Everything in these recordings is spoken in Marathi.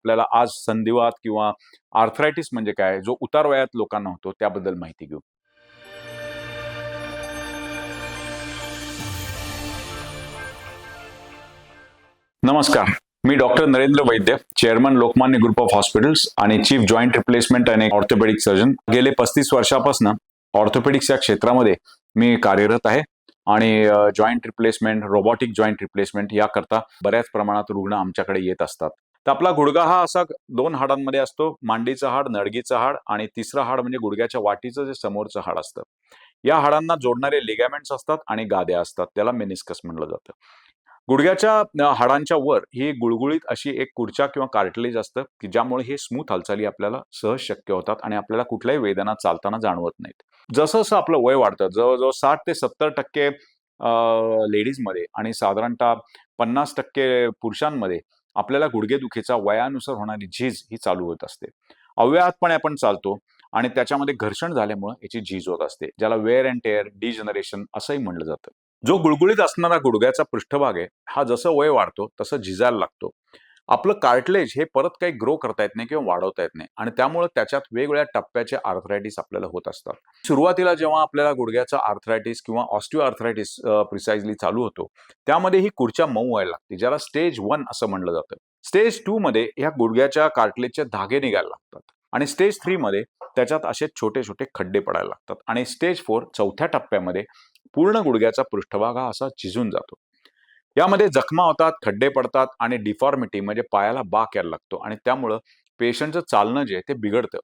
आपल्याला आज संधिवात किंवा आर्थरायटिस म्हणजे काय? जो उतार वयात लोकांना होतो त्याबद्दल माहिती घेऊ. नमस्कार. मी doctor Narendra Vaidya chairman Lokmanya group of hospitals आणि चीफ जॉईंट रिप्लेसमेंट आणि ऑर्थोपेडिक सर्जन. गेले पस्तीस वर्षापासून ऑर्थोपेडिक्स या क्षेत्रामध्ये मी कार्यरत आहे आणि joint replacement robotic joint replacement याकरता बऱ्याच प्रमाणात रुग्ण आमच्याकडे येत असतात. तर आपला गुडघा हा असा दोन हाडांमध्ये असतो मांडीचं हाड नडगीचं हाड आणि तिसरा हाड म्हणजे गुडघ्याच्या वाटीचं जे समोरचं हाड असतं. या हाडांना जोडणारे लिगॅमेंट्स असतात आणि गाद्या असतात त्याला मेनिस्कस म्हणलं जातं. गुडघ्याच्या हाडांच्या वर ही गुळगुळीत अशी एक कुर्चा किंवा कार्टलेज असतं की ज्यामुळे हे स्मूथ हालचाली आपल्याला सहज शक्य होतात आणि आपल्याला कुठल्याही वेदना चालताना जाणवत नाहीत. जसं जसं आपलं वय वाढतं जवळजवळ साठ ते सत्तर टक्के लेडीजमध्ये आणि साधारणतः पन्नास टक्के पुरुषांमध्ये आपल्याला गुडघेदुखीचा वयानुसार होणारी झीज ही चालू होत असते. अव्याहतपणे आपण चालतो आणि त्याच्यामध्ये घर्षण झाल्यामुळे याची झीज होत असते ज्याला वेअर अँड टेअर डिजनरेशन असंही म्हणलं जातं. जो गुळगुळीत असणारा गुडघ्याचा पृष्ठभाग आहे हा जसं वय वाढतो तसं झिजायला लागतो. आपलं कार्टलेज हे परत काही ग्रो करता येत नाही किंवा वाढवता येत नाही. आणि त्यामुळे त्याच्यात वेगवेगळ्या टप्प्याचे आर्थरायटिस आपल्याला होत असतात. सुरुवातीला जेव्हा आपल्याला गुडघ्याचा आर्थरायटिस किंवा ऑस्टिओ आर्थरायटिस प्रिसाइजली चालू होतो त्यामध्ये ही खुर्च्या मऊ व्हायला लागते. ज्याला स्टेज वन असं म्हणलं जातं. स्टेज टू मध्ये ह्या गुडघ्याच्या कार्टलेजचे धागे निघायला लागतात. आणि स्टेज थ्री मध्ये त्याच्यात असे छोटे छोटे खड्डे पडायला लागतात. आणि स्टेज फोर चौथ्या टप्प्यामध्ये पूर्ण गुडघ्याचा पृष्ठभाग हा असा झिजून जातो. यामध्ये जखमा होतात खड्डे पडतात आणि डिफॉर्मिटी म्हणजे पायाला बाक यायला लागतो आणि त्यामुळं पेशंटचं चालणं जे आहे ते बिघडतं.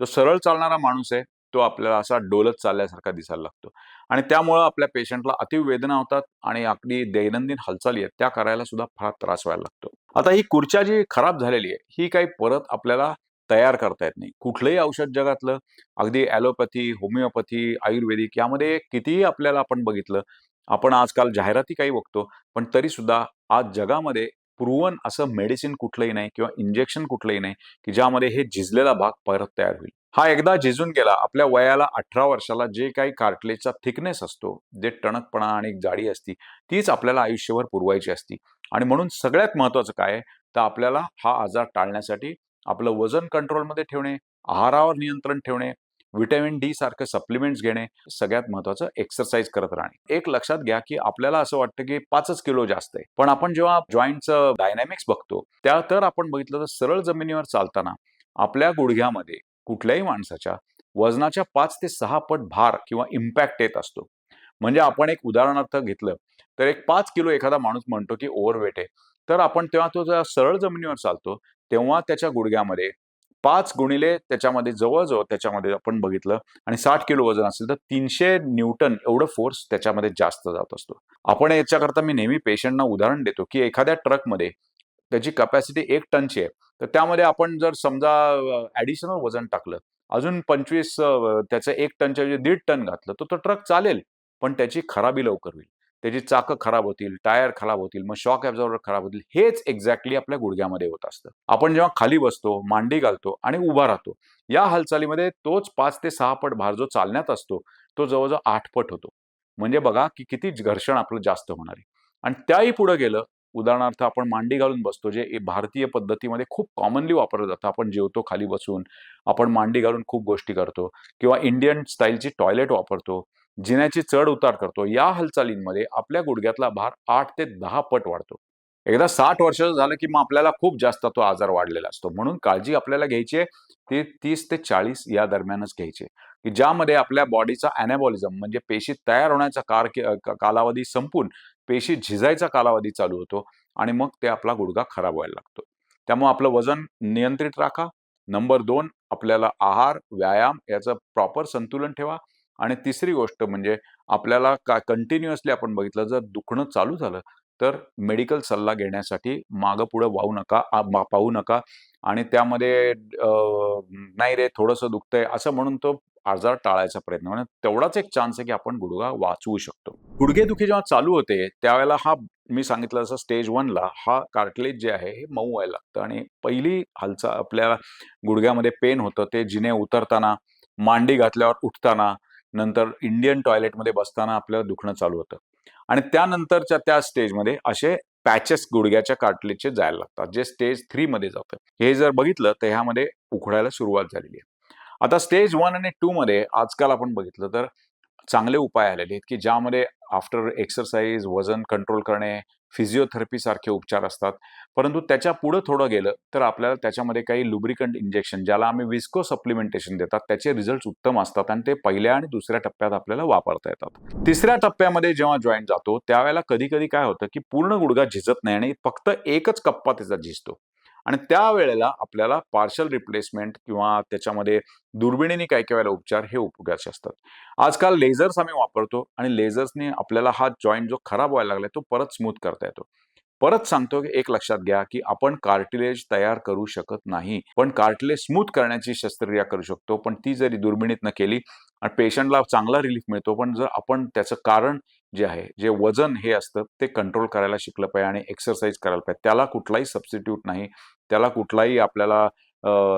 तो सरळ चालणारा माणूस आहे तो आपल्याला असा डोलत चालल्यासारखा दिसायला लागतो. आणि त्यामुळं आपल्या पेशंटला अतिवेदना होतात आणि अगदी दैनंदिन हालचाली आहेत त्या करायला सुद्धा फार त्रास व्हायला लागतो. आता ही खुर्च्या जी खराब झालेली आहे ही काही परत आपल्याला तयार करता येत नाही. कुठलंही औषध जगातलं अगदी ॲलोपॅथी होमिओपॅथी आयुर्वेदिक यामध्ये कितीही आपल्याला आपण बघितलं आपण आजकाल जाहिराती काही बघतो पण तरी सुद्धा आज जगामध्ये प्रूवन असं मेडिसिन कुठलंही नाही किंवा इंजेक्शन कुठलंही नाही की ज्यामध्ये हे झिजलेला भाग परत तयार होईल. हा एकदा झिजून गेला आपल्या वयाला अठरा वर्षाला जे काही कार्टलेजचा थिकनेस असतो जे टणकपणा आणि जाडी असती तीच आपल्याला आयुष्यभर पुरवायची असती. आणि म्हणून सगळ्यात महत्वाचं काय तर आपल्याला हा आजार टाळण्यासाठी आपलं वजन कंट्रोलमध्ये ठेवणे आहारावर नियंत्रण ठेवणे व्हिटॅमिन डी सारखं सप्लिमेंट्स घेणे सगळ्यात महत्वाचं एक्सरसाइज करत राहणे. एक लक्षात घ्या की आपल्याला असं वाटतं की पाचच किलो जास्त आहे. पण आपण जेव्हा जॉईंटचं डायनॅमिक्स बघतो त्या तर आपण बघितलं तर सरळ जमिनीवर चालताना आपल्या गुडघ्यामध्ये कुठल्याही माणसाच्या वजनाच्या पाच ते सहा पट भार किंवा इम्पॅक्ट येत असतो. म्हणजे आपण एक उदाहरणार्थ घेतलं तर एक पाच किलो एखादा माणूस म्हणतो की ओव्हरवेट आहे. तर आपण तेव्हा तो जेव्हा सरळ जमिनीवर चालतो तेव्हा त्याच्या गुडघ्यामध्ये पाच गुणिले त्याच्यामध्ये जवळजवळ त्याच्यामध्ये आपण बघितलं आणि साठ किलो वजन असेल तर तीनशे न्यूटन एवढं फोर्स त्याच्यामध्ये जास्त जात असतो. आपण याच्याकरता मी नेहमी पेशंटना उदाहरण देतो की एखाद्या ट्रकमध्ये त्याची कपॅसिटी एक टनची आहे तर त्यामध्ये आपण जर समजा ॲडिशनल वजन टाकलं अजून पंचवीस त्याचं एक टनच्या दीड टन घातलं तर तो ट्रक चालेल पण त्याची खराबी लवकर होईल. त्याची चाकं खराब होतील टायर खराब होतील मग शॉक ॲब्झॉर्बर खराब होतील हेच एक्झॅक्टली आपल्या गुडघ्यामध्ये होत असतं. आपण जेव्हा खाली बसतो मांडी घालतो आणि उभा राहतो या हालचालीमध्ये तोच पाच ते सहा पट भार जो चालण्यात असतो तो जवळजवळ आठ पट होतो. म्हणजे बघा की किती घर्षण आपलं जास्त होणार आहे. आणि त्याही पुढे गेलं उदाहरणार्थ आपण मांडी घालून बसतो जे भारतीय पद्धतीमध्ये खूप कॉमनली वापरलं जातं. आपण जेवतो खाली बसून आपण मांडी घालून खूप गोष्टी करतो किंवा इंडियन स्टाईलची टॉयलेट वापरतो जिन्याची चढ उतार करतो या हालचालींमध्ये आपल्या गुडघ्यातला भार आठ ते दहा पट वाढतो. एकदा साठ वर्ष झालं की मग आपल्याला खूप जास्त तो आजार वाढलेला असतो. म्हणून काळजी आपल्याला घ्यायची आहे. ती तीस ते चाळीस या दरम्यानच घ्यायची की ज्यामध्ये आपल्या बॉडीचा अॅनाबॉलिझम म्हणजे पेशी तयार होण्याचा कार का- कालावधी संपून पेशी झिजायचा कालावधी चालू होतो आणि मग ते आपला गुडघा खराब व्हायला लागतो. त्यामुळे आपलं वजन नियंत्रित राखा. नंबर दोन आपल्याला आहार व्यायाम याचं प्रॉपर संतुलन ठेवा. आणि तिसरी गोष्ट म्हणजे आपल्याला का कंटिन्युअसली आपण बघितलं जर दुखणं चालू झालं तर मेडिकल सल्ला घेण्यासाठी मागं पुढं वाहू नका आ- पाहू नका आणि त्यामध्ये नाही रे थोडंसं दुखतंय असं म्हणून तो आजार टाळायचा प्रयत्न म्हणजे तेवढाच एक चान्स आहे की आपण गुडघा वाचवू शकतो. गुडघेदुखी जेव्हा चालू होते त्यावेळेला हा मी सांगितलं जसं स्टेज वनला हा कार्टलेज जे आहे हे मऊ व्हायला लागतं आणि पहिली हालचा आपल्या गुडघ्यामध्ये पेन होतं ते जिने उतरताना मांडी घातल्यावर उठताना नंतर इंडियन टॉयलेटमध्ये बसताना आपल्याला दुखणं चालू होतं. आणि त्यानंतरच्या त्या स्टेजमध्ये असे पॅचेस गुडघ्याच्या काटलेचे जायला लागतात जे स्टेज थ्री मध्ये जातं. हे जर बघितलं तर ह्यामध्ये उखडायला सुरुवात झालेली आहे. आता स्टेज वन आणि टू मध्ये आजकाल आपण बघितलं तर चांगले उपाय आलेले आहेत की ज्यामध्ये आफ्टर एक्सरसाइज वजन कंट्रोल करणे फिजिओथेरपीसारखे उपचार असतात. परंतु त्याच्या पुढं थोडं गेलं तर आपल्याला त्याच्यामध्ये काही लुब्रिकंट इंजेक्शन ज्याला आम्ही विस्को सप्लिमेंटेशन देतात त्याचे रिझल्ट उत्तम असतात आणि ते पहिल्या आणि दुसऱ्या टप्प्यात आपल्याला वापरता येतात. तिसऱ्या टप्प्यामध्ये जेव्हा जॉईंट जातो त्यावेळेला कधी कधी काय होतं की पूर्ण गुडघा झिजत नाही आणि फक्त एकच कप्पा त्याचा झिजतो. आणि त्यावेळेला आपल्याला पार्शल रिप्लेसमेंट किंवा त्याच्यामध्ये दुर्बिणीने काय काय वेळेला उपचार हे उपयोगाचे असतात. आजकाल लेझर्स आम्ही वापरतो आणि लेझर्सने आपल्याला हा जॉईंट जो खराब व्हायला लागलाय तो परत स्मूथ करता येतो. परत सांगतो की एक लक्षात घ्या की आपण कार्टिलेज तयार करू शकत नाही. पण कार्टिलेज स्मूथ करण्याची शस्त्रक्रिया करू शकतो. पण ती जरी दुर्बिणीतनं केली आणि पेशंटला चांगला रिलीफ मिळतो. पण जर आपण त्याचं कारण जे आहे जे वजन हे असतं ते कंट्रोल करायला शिकलं पाहिजे आणि एक्सरसाइज करायला पाहिजे. त्याला कुठलाही सबस्टिट्यूट नाही. त्याला कुठलाही आपल्याला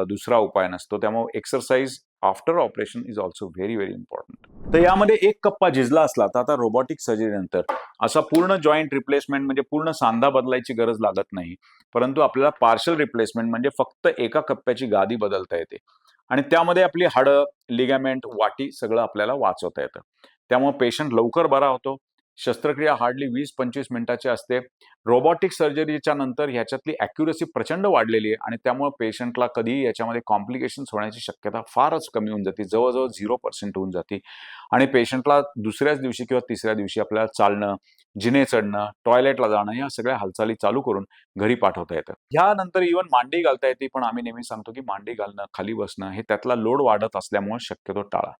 दुसरा उपाय नसतो. त्यामुळे exercise after operation is also very very important तर यामध्ये एक कप्पा झिजला असला तर आता रोबोटिक सर्जरीनंतर असा पूर्ण जॉईंट रिप्लेसमेंट म्हणजे पूर्ण सांधा बदलायची गरज लागत नाही. परंतु आपल्याला पार्शल रिप्लेसमेंट म्हणजे फक्त एका कप्प्याची गादी बदलता येते. आणि त्यामध्ये आपली हाडं लिगॅमेंट वाटी सगळं आपल्याला वाचवता येतं. त्यामुळे पेशंट लवकर बरा होतो. शस्त्रक्रिया हार्डली वीस पंचवीस मिनिटाची असते. रोबोटिक सर्जरीच्या नंतर ह्याच्यातली अॅक्युरसी प्रचंड वाढलेली आहे आणि त्यामुळे पेशंटला कधीही याच्यामध्ये कॉम्प्लिकेशन्स होण्याची शक्यता फारच कमी होऊन जाते. जवळजवळ झिरो पर्सेंट होऊन जाते. आणि पेशंटला दुसऱ्याच दिवशी किंवा तिसऱ्या दिवशी आपल्याला चालणं जिने चढणं टॉयलेटला जाणं या सगळ्या हालचाली चालू करून घरी पाठवता येतं. ह्यानंतर इव्हन मांडी घालता येते पण आम्ही नेहमी सांगतो की मांडी घालणं खाली बसणं हे त्यातला लोड वाढत असल्यामुळे शक्यतो टाळा.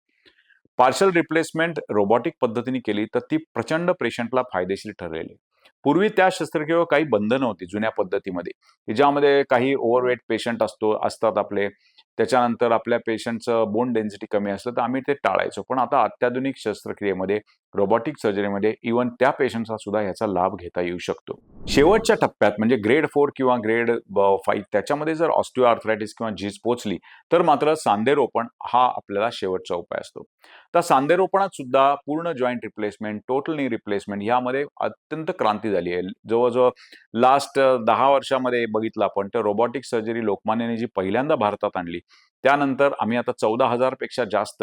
पार्शल रिप्लेसमेंट रोबोटिक पद्धतीने केली तर ती प्रचंड पेशंटला फायदेशीर ठरलेली. पूर्वी त्या शस्त्रक्रियेवर काही बंधनं होती जुन्या पद्धतीमध्ये. ज्यामध्ये काही ओव्हरवेट पेशंट असतो असतात आपले. त्याच्यानंतर आपल्या पेशंटचं बोन डेन्सिटी कमी असलं तर आम्ही ते टाळायचो. पण आता अत्याधुनिक शस्त्रक्रियेमध्ये रोबोटिक सर्जरीमध्ये इव्हन त्या पेशंटचा सुद्धा ह्याचा लाभ घेता येऊ शकतो. शेवटच्या टप्प्यात म्हणजे ग्रेड फोर किंवा ग्रेड फाईव्ह त्याच्यामध्ये जर ऑस्टिओ आर्थरायटिस किंवा झीज पोचली तर मात्र सांधेरोपण हा आपल्याला शेवटचा उपाय असतो. तर सांधेरोपणात सुद्धा पूर्ण joint replacement total knee replacement यामध्ये अत्यंत क्रांती झाली आहे. जवळजवळ लास्ट दहा वर्षामध्ये बघितलं आपण तर रोबोटिक सर्जरी लोकमान्याने जी पहिल्यांदा भारतात आणली त्यानंतर आम्ही आता चौदा हजारपेक्षा जास्त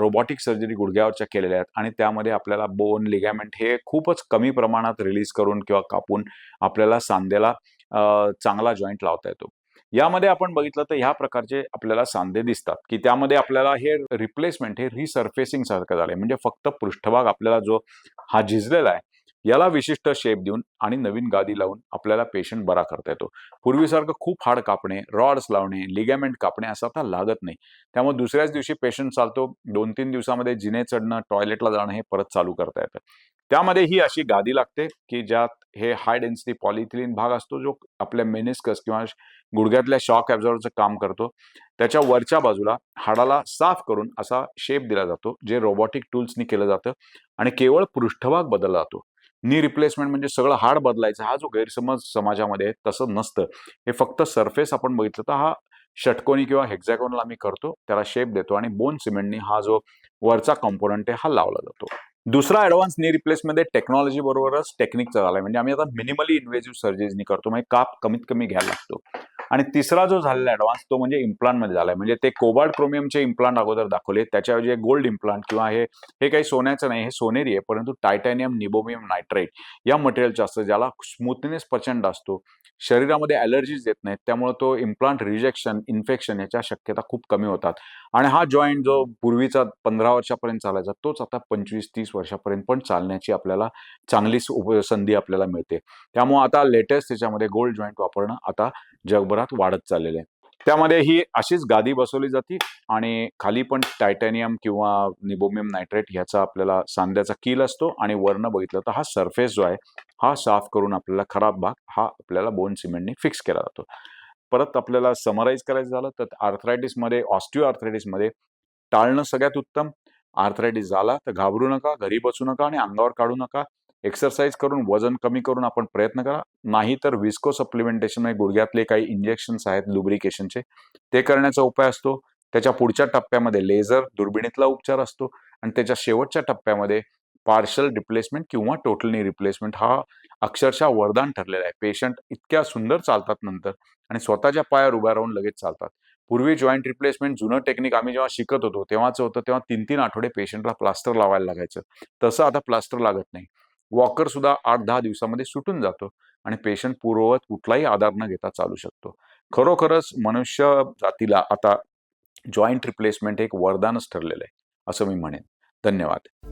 रोबोटिक सर्जरी गुडघ्यावरच्या केलेल्या आहेत. आणि त्यामध्ये आपल्याला बोन लिगॅमेंट हे खूपच कमी प्रमाणात रिलीज करून किंवा कापून आपल्याला सांध्याला चांगला जॉईंट लावता येतो. यामध्ये आपण बघितलं तर ह्या प्रकारचे आपल्याला सांधे दिसतात की त्यामध्ये आपल्याला हे रिप्लेसमेंट हे रिसर्फेसिंग सारखं झालंय. म्हणजे फक्त पृष्ठभाग आपल्याला जो हा झिजलेला आहे याला विशिष्ट शेप देऊन आणि नवीन गादी लावून आपल्याला पेशंट बरा करता येतो. पूर्वीसारखं खूप हाड कापणे रॉड्स लावणे लिगॅमेंट कापणे असं आता लागत नाही. त्यामुळे दुसऱ्याच दिवशी पेशंट चालतो दोन तीन दिवसामध्ये जिने चढणं टॉयलेटला जाणं हे परत चालू करता येतं. त्यामध्ये ही अशी गादी लागते की ज्यात हे हाय डेन्सिटी पॉलिथिलिन भाग असतो जो आपल्या मेनिस्कस किंवा गुडघ्यातल्या शॉक ॲब्झॉर्वरचं काम करतो. त्याच्या वरच्या बाजूला हाडाला साफ करून असा शेप दिला जातो जे रोबोटिक टूल्सनी केलं जातं आणि केवळ पृष्ठभाग बदलला जातो. नी रिप्लेसमेंट म्हणजे सगळं हाड बदलायचं हा जो गैरसमज समाजामध्ये आहे तसं नसतं. हे फक्त सरफेस आपण बघितलं तर हा षटकोनी किंवा हेक्झॅगोनला आम्ही करतो त्याला शेप देतो आणि बोन सिमेंटनी हा जो वरचा कॉम्पोनंट आहे हा लावला जातो. दुसरा ऍडव्हान्स नी रिप्लेसमध्ये टेक्नॉलॉजी बरोबरच टेक्निकचा झालाय. म्हणजे आम्ही आता मिनिमली इन्व्हेजिव्ह सर्जरीजनी करतो म्हणजे काप कमीत कमी घ्यायला लागतो. आणि तिसरा जो झालेला ऍडव्हान्स तो म्हणजे इम्प्लांटमध्ये झालाय. म्हणजे ते कोबाल्ट क्रोमियमचे इम्प्लांट अगोदर दाखवले. त्याच्याऐवजी गोल्ड इम्प्लांट किंवा हे हे काही सोन्याचं नाही हे सोनेरी आहे परंतु टायटॅनियम निबोमियम नायट्राईट या मटेरियलचं असतं ज्याला स्मूथनेस प्रचंड असतो. शरीरामध्ये अलर्जीज येत नाहीत त्यामुळे तो इम्प्लांट रिजेक्शन इन्फेक्शन याच्या शक्यता खूप कमी होतात. आणि हा जॉईंट जो पूर्वीचा पंधरा वर्षापर्यंत चालायचा तोच आता पंचवीस तीस वर्षापर्यंत पण चालण्याची आपल्याला चांगलीच उप संधी आपल्याला मिळते. त्यामुळे आता लेटेस्ट त्याच्यामध्ये गोल्ड जॉईंट वापरणं आता जगभरात वाढत चाललेलं आहे. त्यामध्ये ही अशीच गादी बसवली जाते आणि खाली पण टायटॅनियम किंवा निबोमियम नायट्रेट ह्याचा आपल्याला सांध्याचा कील असतो आणि वर्ण बघितलं तर हा सरफेस जो आहे हा साफ करून आपल्याला खराब भाग हा आपल्याला बोन सिमेंटने फिक्स केला जातो. परत आपल्याला समराईज करायचं झालं तर आर्थरायटिसमध्ये ऑस्टिओ आर्थरायटिसमध्ये टाळणं सगळ्यात उत्तम. आर्थरायटिस झाला तर घाबरू नका घरी बसू नका आणि अंगावर काढू नका. एक्सरसाइज करून वजन कमी करून आपण प्रयत्न करा. नाही तर विस्को सप्लिमेंटेशन म्हणजे गुडघ्यातले काही इंजेक्शन्स आहेत लुब्रिकेशनचे. ते करण्याचा उपाय असतो. त्याच्या पुढच्या टप्प्यामध्ये लेझर दुर्बिणीतला उपचार असतो. आणि त्याच्या शेवटच्या टप्प्यामध्ये पार्शल रिप्लेसमेंट किंवा टोटलनी रिप्लेसमेंट हा अक्षरशः वरदान ठरलेला आहे. पेशंट इतक्या सुंदर चालतात नंतर आणि स्वतःच्या पायावर उभ्या राहून लगेच चालतात. पूर्वी जॉईंट रिप्लेसमेंट जुनं टेक्निक आम्ही जेव्हा शिकत होतो तेव्हाच होतं तेव्हा तीन तीन आठवडे पेशंटला प्लास्टर लावायला लागायचं. तसं आता प्लास्टर लागत नाही. वॉकर सुद्धा आठ दहा दिवसामध्ये सुटून जातो आणि पेशंट पूर्ववत कुठलाही आधार न घेता चालू शकतो. खरोखरच मनुष्य जातीला आता जॉईंट रिप्लेसमेंट एक वरदानच ठरलेलं आहे असं मी म्हणेन. धन्यवाद.